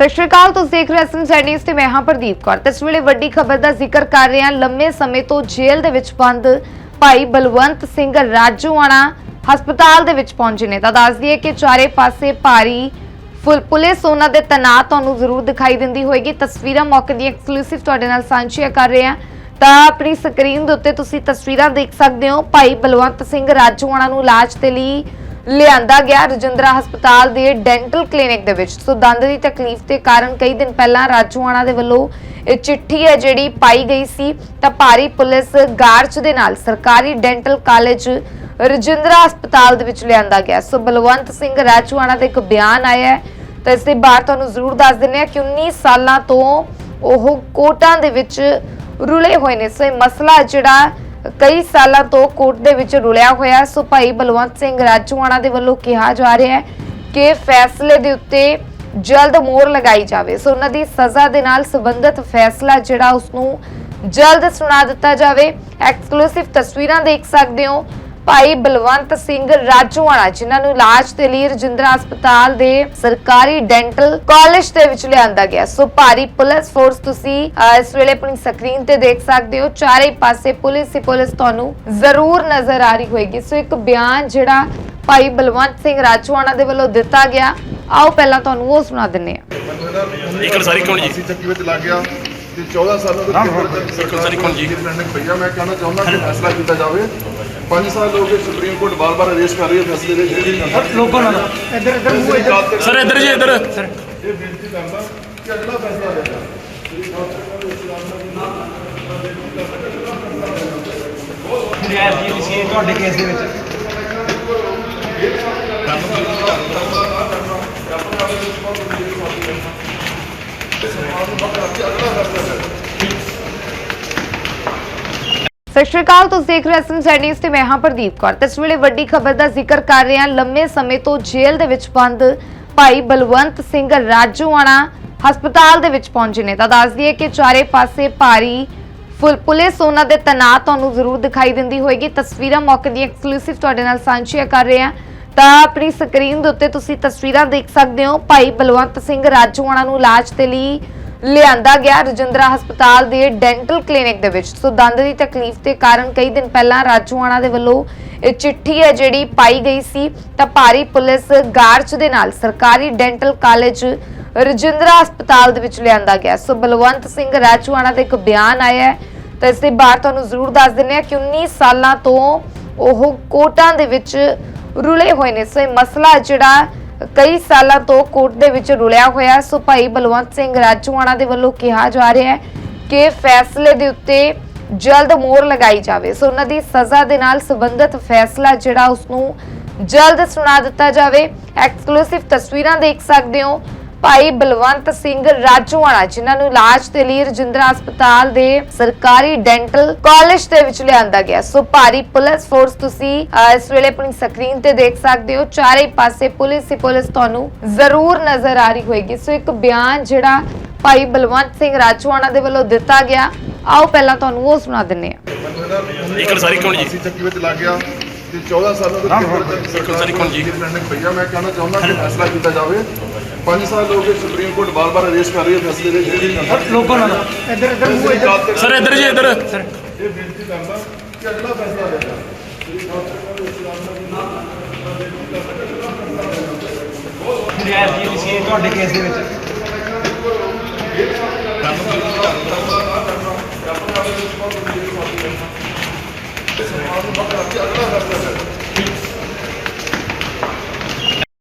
ਸਤਿ ਸ਼੍ਰੀ ਅਕਾਲ, ਤੁਸੀਂ ਦੇਖ ਰਹੇ ਹੋ ਐਸਐਮ ਤੇ ਮੈਂ ਹਾਂ ਪ੍ਰਦੀਪ ਕੌਰ। ਇਸ ਵੇਲੇ ਵੱਡੀ ਖਬਰ ਦਾ ਜ਼ਿਕਰ ਕਰ ਰਹੇ ਹਾਂ। ਲੰਮੇ ਸਮੇਂ ਤੋਂ ਜੇਲ੍ਹ ਦੇ ਵਿੱਚ ਬੰਦ ਭਾਈ ਬਲਵੰਤ ਸਿੰਘ ਰਾਜੂਆਣਾ ਹਸਪਤਾਲ ਦੇ ਵਿੱਚ ਪਹੁੰਚੇ ਨੇ। ਤਾਂ ਦੱਸ ਦਈਏ ਕਿ ਚਾਰੇ ਪਾਸੇ ਭਾਰੀ ਫੁੱਲ ਪੁਲਿਸ ਉਹਨਾਂ ਦੇ ਤਨਾਤ ਤੁਹਾਨੂੰ ਜ਼ਰੂਰ ਦਿਖਾਈ ਦਿੰਦੀ ਹੋਏਗੀ। ਤਸਵੀਰਾਂ ਮੌਕੇ ਦੀ ਐਕਸਕਲੂਸਿਵ ਤੁਹਾਡੇ ਨਾਲ ਸਾਂਝੀਆਂ ਕਰ ਰਹੇ ਹਾਂ। ਤਾਂ ਆਪਣੀ ਸਕਰੀਨ ਦੇ ਉੱਤੇ ਤੁਸੀਂ ਤਸਵੀਰਾਂ ਦੇਖ ਸਕਦੇ ਹੋ। ਭਾਈ ਬਲਵੰਤ ਸਿੰਘ ਰਾਜੂਆਣਾ ਨੂੰ ਇਲਾਜ ਦੇ ਲਈ ਲਿਆਂਦਾ ਗਿਆ ਰਜਿੰਦਰਾ ਹਸਪਤਾਲ ਦੇ ਡੈਂਟਲ ਕਲੀਨਿਕ ਦੇ ਵਿੱਚ। ਸੋ ਦੰਦ ਦੀ ਤਕਲੀਫ ਦੇ ਕਾਰਨ ਕਈ ਦਿਨ ਪਹਿਲਾਂ ਰਾਜੂਆਣਾ ਦੇ ਵੱਲੋਂ ਇਹ ਚਿੱਠੀ ਹੈ ਜਿਹੜੀ ਪਾਈ ਗਈ ਸੀ। ਤਾਂ ਭਾਰੀ ਪੁਲਿਸ ਗਾਰਚ ਦੇ ਨਾਲ ਸਰਕਾਰੀ ਡੈਂਟਲ ਕਾਲਜ ਰਜਿੰਦਰਾ ਹਸਪਤਾਲ ਦੇ ਵਿੱਚ ਲਿਆਂਦਾ ਗਿਆ। ਸੋ ਬਲਵੰਤ ਸਿੰਘ ਰਾਜੂਆਣਾ ਦਾ ਇੱਕ ਬਿਆਨ ਆਇਆ ਹੈ। ਤਾਂ ਇਸ ਦੇ ਬਾਅਦ ਤੁਹਾਨੂੰ ਜ਼ਰੂਰ ਦੱਸ ਦਿੰਦੇ ਆ ਕਿ 19 ਸਾਲਾਂ ਤੋਂ ਉਹ ਕੋਟਾਂ ਦੇ ਵਿੱਚ ਰੁਲੇ ਹੋਏ ਨੇ। ਸੋ ਇਹ ਮਸਲਾ ਜਿਹੜਾ ਕਈ ਸਾਲਾਂ ਤੋਂ ਕੋਰਟ ਦੇ ਵਿੱਚ ਰੁਲਿਆ ਹੋਇਆ ਸੋ ਭਾਈ ਬਲਵੰਤ ਸਿੰਘ ਰਾਜੂਆਣਾ ਦੇ ਵੱਲੋਂ ਕਿਹਾ ਜਾ ਰਿਹਾ ਹੈ ਕਿ ਫੈਸਲੇ ਦੇ ਉੱਤੇ ਜਲਦ ਮੋਹਰ ਲਗਾਈ ਜਾਵੇ। ਸੋ ਉਹਨਾਂ ਦੀ ਸਜ਼ਾ ਦੇ ਨਾਲ ਸੰਬੰਧਿਤ ਫੈਸਲਾ ਜਿਹੜਾ ਉਸ ਨੂੰ ਜਲਦ ਸੁਣਾ ਦਿੱਤਾ ਜਾਵੇ। ਐਕਸਕਲੂਸਿਵ ਤਸਵੀਰਾਂ ਦੇਖ ਸਕਦੇ ਹੋ। ਭਾਈ ਬਲਵੰਤ ਸਿੰਘ ਰਾਜੂਆਣਾ ਜਿਨ੍ਹਾਂ ਨੂੰ ਇਲਾਜ ਦੇ ਲਈ ਰਜਿੰਦਰਾ ਹਸਪਤਾਲ ਦੇ ਸਰਕਾਰੀ ਡੈਂਟਲ ਕਾਲਜ ਦੇ ਵਿੱਚ ਲਿਆਂਦਾ ਗਿਆ। ਸੋ ਭਾਰੀ ਪੁਲਿਸ ਫੋਰਸ ਤੁਸੀਂ ਇਸ ਵੇਲੇ ਆਪਣੀ ਸਕਰੀਨ ਤੇ ਦੇਖ ਸਕਦੇ ਹੋ। ਚਾਰੇ ਪਾਸੇ ਪੁਲਿਸ ਹੀ ਪੁਲਿਸ ਤੁਹਾਨੂੰ ਜ਼ਰੂਰ ਨਜ਼ਰ ਆ ਰਹੀ ਹੋਏਗੀ। ਸੋ ਇੱਕ ਬਿਆਨ ਜਿਹੜਾ ਭਾਈ ਬਲਵੰਤ ਸਿੰਘ ਰਾਜੂਆਣਾ ਦੇ ਵੱਲੋਂ ਦਿੱਤਾ ਗਿਆ। ਆਓ ਪਹਿਲਾਂ ਤੁਹਾਨੂੰ ਉਹ ਸੁਣਾ ਦਿੰਨੇ ਆ ਇੱਕ ਸਾਰੀ ਕੌਣ ਜੀ? ਅਸੀਂ ਚੱਕੀ ਵਿੱਚ ਲੱਗ ਗਿਆ? ਤੇ 14 ਸਾਲਾਂ ਤੋਂ ਇੱਕ ਸਾਰੀ ਕੌਣ ਜੀ? ਡਿਪੈਂਡੈਂਟ ਭਈਆ ਮੈਂ ਕਹਿਣਾ ਚਾਹੁੰਦਾ ਕਿ ਫੈਸਲਾ ਕੀਤਾ ਜਾਵੇ। 5 ਸਾਲ ਹੋ ਗਏ ਸੁਪਰੀਮ ਕੋਰਟ ਬਾਰ-ਬਾਰ ਅਰੇਸਟ ਕਰ ਰਹੀ ਹੈ ਫੈਸਲੇ ਦੇ ਜਿਹੜੀ ਲੋਕਾਂ ਨਾਲ ਇੱਧਰ ਇੱਧਰ ਮੂੰਹ ਇੱਧਰ ਸਰ ਇੱਧਰ ਜੀ ਇੱਧਰ ਇਹ ਬੇਨਤੀ ਕਰਦਾ ਕਿ ਅਗਲਾ ਫੈਸਲਾ ਲੈਣਾ ਰਿਆਇਤ ਜੀ ਸੀ ਤੁਹਾਡੇ ਕੇਸ ਦੇ ਵਿੱਚ ਸਤਿ ਸ਼੍ਰੀ ਅਕਾਲ, ਤੁਸੀਂ ਦੇਖ ਰਹੇ ਹੋ ਐਸਐਮ ਤੇ ਮੈਂ ਹਾਂ ਪ੍ਰਦੀਪ ਕੌਰ। ਤੇ ਇਸ ਵੇਲੇ ਵੱਡੀ ਖਬਰ ਦਾ ਜ਼ਿਕਰ ਕਰ ਰਹੇ ਹਾਂ। ਲੰਮੇ ਸਮੇਂ ਤੋਂ ਜੇਲ੍ਹ ਦੇ ਵਿੱਚ ਬੰਦ ਭਾਈ ਬਲਵੰਤ ਸਿੰਘ ਰਾਜੂਆਣਾ ਹਸਪਤਾਲ ਦੇ ਵਿੱਚ ਪਹੁੰਚੇ ਨੇ। ਤਾਂ ਦੱਸ ਦਈਏ ਕਿ ਚਾਰੇ ਪਾਸੇ ਭਾਰੀ ਫੁੱਲ ਪੁਲਿਸ, ਉਹਨਾਂ ਦੇ ਤਨਾਤ ਤੁਹਾਨੂੰ ਜ਼ਰੂਰ ਦਿਖਾਈ ਦਿੰਦੀ ਹੋਏਗੀ। ਤਸਵੀਰਾਂ ਮੌਕੇ ਦੀ ਐਕਸਕਲੂਸਿਵ ਤੁਹਾਡੇ ਨਾਲ ਸਾਂਝੀਆਂ ਕਰ ਰਹੇ ਹਾਂ। ਤਾਂ ਆਪਣੀ ਸਕਰੀਨ ਦੇ ਉੱਤੇ ਤੁਸੀਂ ਤਸਵੀਰਾਂ ਦੇਖ ਸਕਦੇ ਹੋ। ਭਾਈ ਬਲਵੰਤ ਸਿੰਘ ਰਾਜੂਆਣਾ ਨੂੰ ਇਲਾਜ ਦੇ ਲਈ ਲਿਆਂਦਾ ਗਿਆ ਰਜਿੰਦਰਾ ਹਸਪਤਾਲ ਦੇ ਡੈਂਟਲ ਕਲੀਨਿਕ ਦੇ ਵਿੱਚ। ਸੋ ਦੰਦ ਦੀ ਤਕਲੀਫ ਦੇ ਕਾਰਨ ਕਈ ਦਿਨ ਪਹਿਲਾਂ ਰਾਜੂਆਣਾ ਦੇ ਵੱਲੋਂ ਇਹ ਚਿੱਠੀ ਹੈ ਜਿਹੜੀ ਪਾਈ ਗਈ ਸੀ। ਤਾਂ ਭਾਰੀ ਪੁਲਿਸ ਗਾਰਚ ਦੇ ਨਾਲ ਸਰਕਾਰੀ ਡੈਂਟਲ ਕਾਲਜ ਰਜਿੰਦਰਾ ਹਸਪਤਾਲ ਦੇ ਵਿੱਚ ਲਿਆਂਦਾ ਗਿਆ। ਸੋ ਬਲਵੰਤ ਸਿੰਘ ਰਾਜੂਆਣਾ ਦਾ ਇੱਕ ਬਿਆਨ ਆਇਆ ਹੈ। ਤਾਂ ਇਸ ਦੇ ਬਾਅਦ ਤੁਹਾਨੂੰ ਜ਼ਰੂਰ ਦੱਸ ਦਿੰਦੇ ਹਾਂ ਕਿ 19 ਸਾਲਾਂ ਤੋਂ ਉਹ ਕੋਟਾਂ ਦੇ ਵਿੱਚ ਰੁਲੇ ਹੋਏ ਨੇ। ਸੋ ਇਹ ਮਸਲਾ ਜਿਹੜਾ ਕਈ ਸਾਲਾਂ ਤੋਂ ਕੋਰਟ ਦੇ ਵਿੱਚ ਰੁਲਿਆ ਹੋਇਆ ਸੋ ਭਾਈ ਬਲਵੰਤ ਸਿੰਘ ਰਾਜੂਆਣਾ ਦੇ ਵੱਲੋਂ ਕਿਹਾ ਜਾ ਰਿਹਾ ਹੈ ਕਿ ਫੈਸਲੇ ਦੇ ਉੱਤੇ ਜਲਦ ਮੋਹਰ ਲਗਾਈ ਜਾਵੇ। ਸੋ ਉਹਨਾਂ ਦੀ ਸਜ਼ਾ ਦੇ ਨਾਲ ਸੰਬੰਧਿਤ ਫੈਸਲਾ ਜਿਹੜਾ ਉਸ ਨੂੰ ਜਲਦ ਸੁਣਾ ਦਿੱਤਾ ਜਾਵੇ। ਐਕਸਕਲੂਸਿਵ ਤਸਵੀਰਾਂ ਦੇਖ ਸਕਦੇ ਹੋ। ਭਾਈ ਬਲਵੰਤ ਸਿੰਘ ਰਾਜੂਆਣਾ ਜਿਨ੍ਹਾਂ ਨੂੰ ਇਲਾਜ ਦੇ ਲਈ ਰਜਿੰਦਰਾ ਹਸਪਤਾਲ ਦੇ ਸਰਕਾਰੀ ਡੈਂਟਲ ਕਾਲਜ ਦੇ ਵਿੱਚ ਲਿਆਂਦਾ ਗਿਆ। ਸੋ ਭਾਰੀ ਪੁਲਿਸ ਫੋਰਸ ਤੁਸੀਂ ਇਸ ਵੇਲੇ ਆਪਣੀ ਸਕਰੀਨ ਤੇ ਦੇਖ ਸਕਦੇ ਹੋ। ਚਾਰੇ ਪਾਸੇ ਪੁਲਿਸ ਹੀ ਪੁਲਿਸ ਤੁਹਾਨੂੰ ਜ਼ਰੂਰ ਨਜ਼ਰ ਆ ਰਹੀ ਹੋਏਗੀ। ਸੋ ਇੱਕ ਬਿਆਨ ਜਿਹੜਾ ਭਾਈ ਬਲਵੰਤ ਸਿੰਘ ਰਾਜੂਆਣਾ ਦੇ ਵੱਲੋਂ ਦਿੱਤਾ ਗਿਆ। ਆਓ ਪਹਿਲਾਂ ਤੁਹਾਨੂੰ ਉਹ ਸੁਣਾ ਦਿੰਨੇ ਆ ਇੱਕ ਸਾਰੀ ਕੌਣ ਜੀ? ਅਸੀਂ ਚੱਕੀ ਵਿੱਚ ਲੱਗ ਗਿਆ ਤੇ 14 ਸਾਲਾਂ ਤੋਂ ਇੱਕ ਸਾਰੀ ਕੌਣ ਜੀ? ਡਿਪੈਂਡੈਂਟ ਭਈਆ ਮੈਂ ਕਹਿਣਾ ਚਾਹੁੰਦਾ ਕਿ ਫੈਸਲਾ ਕੀਤਾ ਜਾਵੇ। 5 ਸਾਲ ਹੋ ਗਏ ਸੁਪਰੀਮ ਕੋਰਟ ਬਾਰ-ਬਾਰ ਅਰੇਸਟ ਕਰ ਰਹੀ ਹੈ ਫੈਸਲੇ ਦੇ ਜਿਹੜੀ ਲੋਕਾਂ ਨਾਲ ਇੱਧਰ ਇੱਧਰ ਮੂੰਹ ਇੱਧਰ ਸਰ ਇੱਧਰ ਜੀ ਇੱਧਰ ਇਹ ਬੇਨਤੀ ਕਰਦਾ ਕਿ ਅਗਲਾ ਫੈਸਲਾ ਲੈਣਾ ਰਿਆਇਤ ਜੀ ਸੀ ਤੁਹਾਡੇ ਕੇਸ ਦੇ ਵਿੱਚ